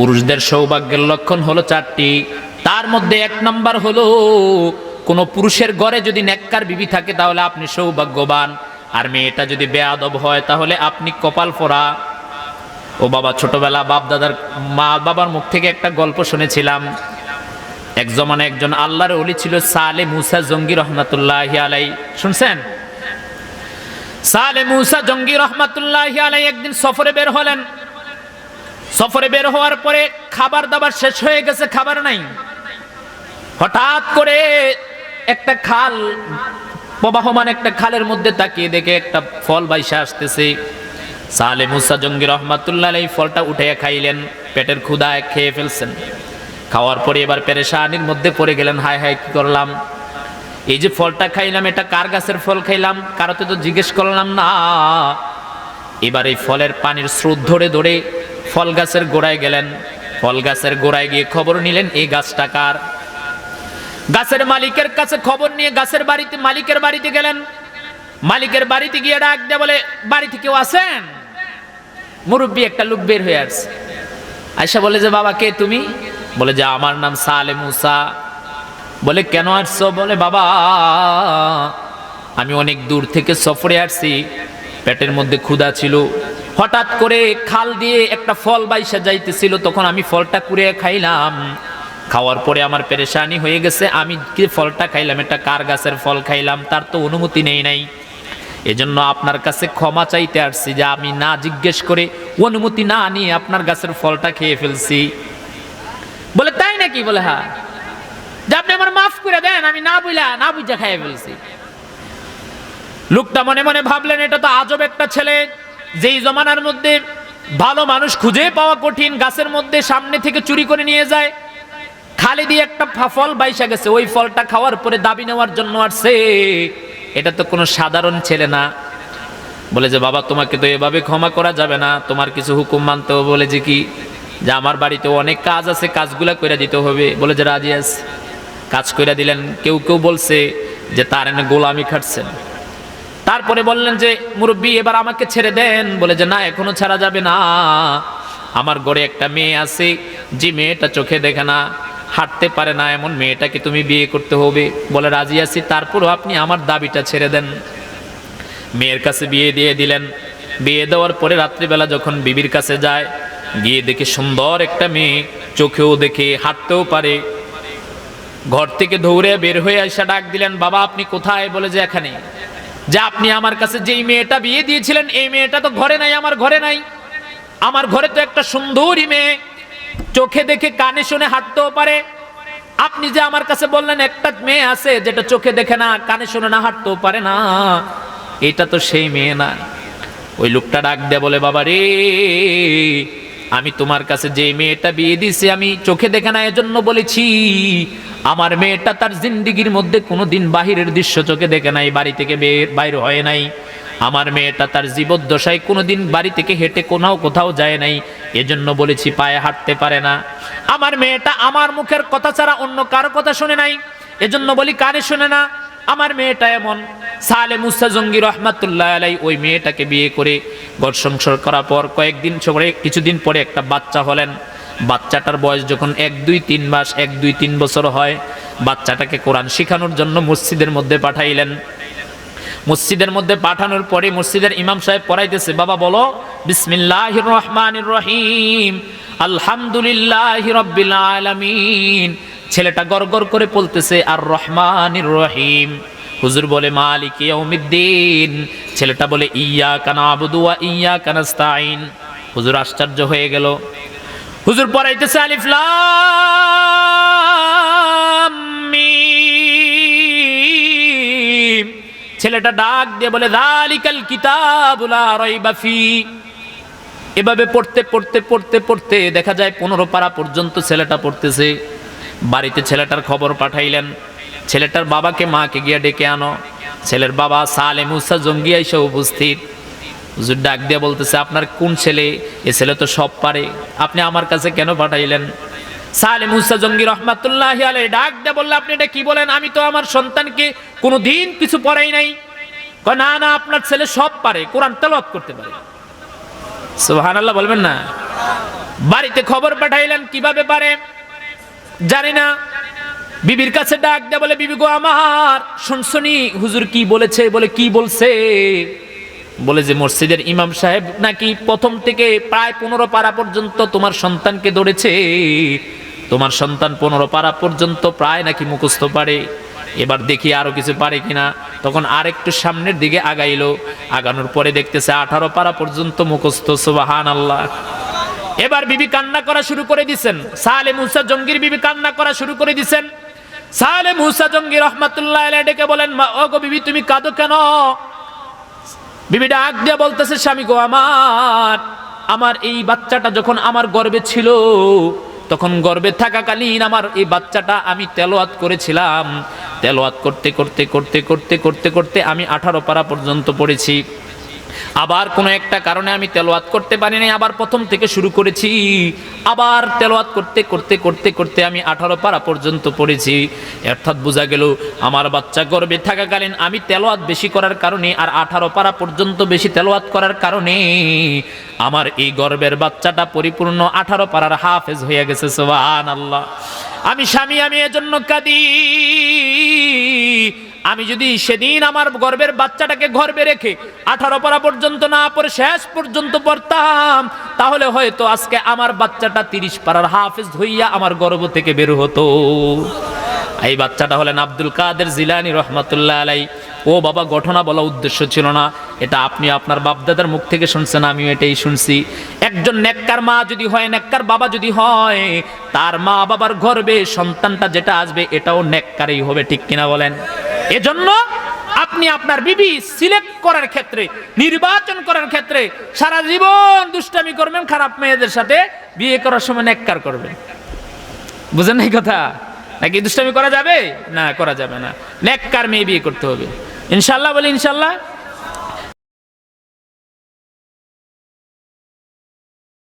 পুরুষদের সৌভাগ্যের লক্ষণ হলো চারটি। তার মধ্যে এক নাম্বার হলো, কোনো পুরুষের ঘরে যদি নেককার বিবি থাকে তাহলে আপনি সৌভাগ্যবান। আর মেয়েটা যদি বেয়াদব হয় তাহলে আপনি কপাল ফোরা ও বাবা, ছোটবেলা বাপ দাদার মা বাবার মুখ থেকে একটা গল্প শুনেছিলাম। এক জমানে একজন আল্লাহর অলি ছিল সালে মুসা জঙ্গি রহমাতুল্লাহ আলাই। শুনছেন? সালে মুসা জঙ্গি রহমাতুল্লাহ আলাই একদিন সফরে বের হলেন। সফরে বের হওয়ার পরে খাবার দাবার শেষ হয়ে গেছে, খাবার নাই। হঠাৎ করে একটা খাল, প্রবাহমান একটা খালের মধ্যে তাকিয়ে দেখে একটা ফল বাইসা আসতেছে। সালে মুসা জঙ্গি রহমাতুল্লাহ এই ফলটা উঠে খাইলেন, পেটের ক্ষুদায় খেয়ে ফেলছেন। খাওয়ার পরে এবার পেরেশানির মধ্যে পড়ে গেলেন, হায় হায়, কি করলাম? এই যে ফলটা খাইলাম, এটা কার গাছের ফল খাইলাম? কারোতে তো জিজ্ঞেস করলাম না। এবার এই ফলের পানির স্রোত ধরে ধরে ফল গাছের গোড়ায় গেলেন। ফল গাছের গোড়ায় গিয়ে খবর নিলেন, এই গাছটা কার? গাছের মালিকের কাছে খবর নিয়ে গাছের বাড়িতে, মালিকের বাড়িতে গেলেন। মালিকের বাড়িতে গিয়ে ডাক দেয় বলে, বাড়িতে কেউ আছেন? মুরব্বী একটা লোক বের হয়ে আসছে। আয়সা বলে, যে বাবা, কে তুমি? বলে, যে আমার নাম সালে মুসা। বলে, কেন আসছো? বলে, বাবা, আমি অনেক দূর থেকে সফরে আসছি। পেটের মধ্যে ক্ষুধা ছিল হঠাৎ করে খাল দিয়ে একটা ফল বাইসা যাইতেছিল, তখন আমি ফলটা কুড়িয়ে খাইলাম। খাওয়ার পরে আমার পেরেশানি হয়ে গেছে, আমি যে ফলটা খাইলাম? এটা কার গাছের ফল খাইলাম, তার তো অনুমতি নেই নাই। এজন্য আপনার কাছে ক্ষমা চাইতে আসছি যে আমি না জিজ্ঞেস করে অনুমতি না নিয়ে আপনার গাছের ফলটা খেয়ে ফেলছি। বলে, তাই নাকি? বলে হ্যাঁ। যে আপনি আমার মাফ করে দেন, আমি না বুঝলা না বুঝা খাইয়ে ফেলছি। লোকটা মনে মনে ভাবলেন, এটা তো আজব একটা ছেলে। যেই জমানার মধ্যে ভালো মানুষ খুঁজে পাওয়া কঠিন, গাছের মধ্যে সামনে থেকে চুরি করে নিয়ে যায়। খালি দিয়ে একটা ফল বাইসা গেছে, ওই ফলটা খাওয়ার পরে দাবি নেওয়ার জন্য আসছে। এটা তো কোনো সাধারণ ছেলে না। বলে যে, বাবা, তোমাকে তো এভাবে ক্ষমা করা যাবে না। তোমার কিছু হুকুম মানতে হবে। বলে যে, কি? যে, আমার বাড়িতে অনেক কাজ আছে, কাজগুলা করে দিতে হবে। বলে যে, রাজি আছে। কাজ করে দিলেন, কেউ কেউ বলছে যে, তার এনে গোলামি খাটছেন। তারপরে বললেন যে, মুরব্বী, এবার আমাকে ছেড়ে দেন। বলে যে, না, এখনও ছাড়া যাবে না। আমার ঘরে একটা মেয়ে আছে, যে মেয়েটা চোখে দেখে না, হাঁটতে পারে না। এমন মেয়েটাকে তুমি বিয়ে করতে হবে। বলে রাজি আছি। তারপরও আপনি আমার দাবিটা ছেড়ে দেন। মেয়ের কাছে বিয়ে দিয়ে দিলেন। বিয়ে দেওয়ার পরে রাত্রিবেলা যখন বিবির কাছে যায়, গিয়ে দেখে সুন্দর একটা মেয়ে চোখেও দেখে, হাঁটতেও পারে। ঘর থেকে দৌড়ে বের হয়ে আসা ডাক দিলেন, বাবা, আপনি কোথায়? বলে যে, এখানে। যে আপনি আমার কাছে যেই মেয়েটা বিয়ে দিয়েছিলেন, এই মেয়েটা তো ঘরে নাই, আমার ঘরে নাই। আমার ঘরে তো একটা সুন্দরী মেয়ে। চোখে দেখে কানে শুনে হাঁটতেও পারে। আপনি যে আমার কাছে বললেন, একটা মেয়ে আছে যেটা চোখে দেখে না, কানে শুনে না, হাঁটতেও পারে না। এটা তো সেই মেয়ে না। ওই লোকটা ডাক দেয়, বলে, বাবা রে আমি তোমার কাছে যে মেয়েটা বিয়ে দিয়েছি, আমি চোখে দেখে না, এজন্য বলেছি, আমার মেয়েটা তার জিন্দিগির মধ্যে কোনোদিন বাহিরের দৃশ্য চোখে দেখে নাই, বাড়ি থেকে বাইর হয় নাই। আমার মেয়েটা তার জীবদ্দশায় কোনোদিন বাড়ি থেকে হেঁটে কোনাও কোথাও যায় নাই, এজন্য বলেছি, পায়ে হাঁটতে পারে না। আমার মেয়েটা আমার মুখের কথা ছাড়া অন্য কারও কথা শুনে নাই, এজন্য বলি, কানে শুনে না। আমার মেয়েটা এমন। সালে মুসা জঙ্গি রহমাতুল্লাহ আলাই ওই মেয়েটাকে বিয়ে করে ঘর সংসার করার পর কয়েকদিন পরে, কিছুদিন পরে একটা বাচ্চা হলেন। বাচ্চাটার বয়স যখন এক, দুই, তিন মাস, এক, দুই, তিন বছর হয়, বাচ্চাটাকে কোরআন শেখানোর জন্য মসজিদের মধ্যে পাঠাইলেন। মসজিদের মধ্যে পাঠানোর পরে মসজিদের ইমাম সাহেব পড়াইতেছে, বাবা, বলো বিসমিল্লাহ রহমান রহিম, আলহামদুলিল্লাহ রব্বিল আলামিন ছেলেটা গড় করে বলতেছে, আর রহমান রহিম। হুজুর বলে, মালিক ছেলেটা বলে ইয়া কানা আবুদুয়া ইয়া কানাস্তাইন হুজুর আশ্চর্য হয়ে গেল। হুজুর পড়াইতেছে আলিফ ছেলেটা ডাক দিয়ে বলে, দালিকাল কিতাবুলা এভাবে পড়তে পড়তে পড়তে পড়তে দেখা যায় পনেরো পারা পর্যন্ত ছেলেটা পড়তেছে। বাড়িতে ছেলেটার খবর পাঠাইলেন। ছেলেটার বাবাকে মাকে গিয়ে ডেকে আনো। ছেলের বাবা সালে মুসা জঙ্গি এসে উপস্থিত। হুজুর ডাক দিয়ে বলতেছে, আপনার কোন ছেলে? এ ছেলে তো সব পারে। আপনি আমার কাছে কেন পাঠাইলেন? সালে মুসা জঙ্গি রহমাতুল্লাহ আলাই ডাক দিয়ে বললে, আপনি এটা কি বলেন? আমি তো আমার সন্তানকে কোনো দিন কিছু পড়াই নাই। না না, আপনার ছেলে সব পারে। কোরআন তেলাওয়াত করতে পারে। সুবহানাল্লাহ বলবেন না? বাড়িতে খবর পাঠাইলেন, কীভাবে পারে? জানি না। বিবির কাছে ডাক দেয়া বলে, বিবি গো আমার, শুনছনি? হুজুর কি বলেছে? বলে, কি বলছে? বলে যে, মসজিদের ইমাম সাহেব নাকি প্রথম থেকে প্রায় পনেরো পারা পর্যন্ত তোমার সন্তানকে ধরেছে। তোমার সন্তান পনেরো পারা পর্যন্ত প্রায় নাকি মুখস্থ পারে। এবার দেখি আরও কিছু পারে কিনা। তখন আর একটু সামনের দিকে আগাইলো। আগানোর পরে দেখতেছে, আঠারো পারা পর্যন্ত মুখস্থ সুবাহান আল্লাহ এবার বিবি কান্না করা শুরু করে দিছেন। সালে মুসা জঙ্গির বিবি কান্না করা শুরু করে দিছেন। সালে মুসা জঙ্গি রহমাতুল্লাহ ডেকে বলেন ও গো বিবি, তুমি কাঁদো কেন? বিবি ডাক দিয়ে বলতেছে, স্বামী গো আমার আমার এই বাচ্চাটা যখন আমার গর্বে ছিল, তখন গর্বে থাকাকালীন আমার এই বাচ্চাটা আমি তেলোয়াত করেছিলাম। তেলোয়াত করতে করতে করতে করতে করতে করতে আমি আঠারো পারা পর্যন্ত পড়েছি। আবার কোনো একটা কারণে আমি তেলোয়াত করতে পারিনি, আবার প্রথম থেকে শুরু করেছি। আবার তেলোয়াত করতে করতে করতে করতে আমি আঠারো পারা পর্যন্ত পড়েছি। অর্থাৎ বোঝা গেল আমার বাচ্চা গর্বে থাকাকালীন আমি তেলোয়াত বেশি করার কারণে আর আঠারো পারা পর্যন্ত বেশি তেলোয়াত করার কারণে আমার এই গর্বের বাচ্চাটা পরিপূর্ণ আঠারো পারার হাফেজ হয়ে গেছে সোহান আল্লাহ আমি স্বামী, আমি এজন্য কাঁদি। আমি যদি সেদিন আমার গর্বের বাচ্চাটাকে গর্বে রেখে আঠারো পারা পর্যন্ত না পড়ে শেষ পর্যন্ত পড়তাম, তাহলে হয়তো আজকে আমার বাচ্চাটা তিরিশ পারার হাফেজ হইয়া আমার গর্ব থেকে বের হতো। এই বাচ্চাটা হলেন আব্দুল কাদের জিলানি রহমতুল্লাহ আলাই ও বাবা, ঘটনা বলা উদ্দেশ্য ছিল না। এটা আপনি আপনার বাপদাদার মুখ থেকে শুনছেন, আমিও এটাই শুনছি। একজন নেককার মা যদি হয়, নেককার বাবা যদি হয়, তার মা বাবার গর্বে সন্তানটা যেটা আসবে, এটাও নেককারই হবে, ঠিক কিনা বলেন? এজন্য আপনি আপনার বিবি সিলেক্ট করার ক্ষেত্রে, নির্বাচন করার ক্ষেত্রে সারা জীবন দুষ্টামি করবেন, খারাপ মেয়েদের সাথে বিয়ে করার সময় নেককার করবেন। বুঝেন এই কথা? নাকি দুষ্টামি করা যাবে? না, করা যাবে না। নেককার মেয়ে বিয়ে করতে হবে। ইনশাল্লাহ বলি, ইনশাল্লাহ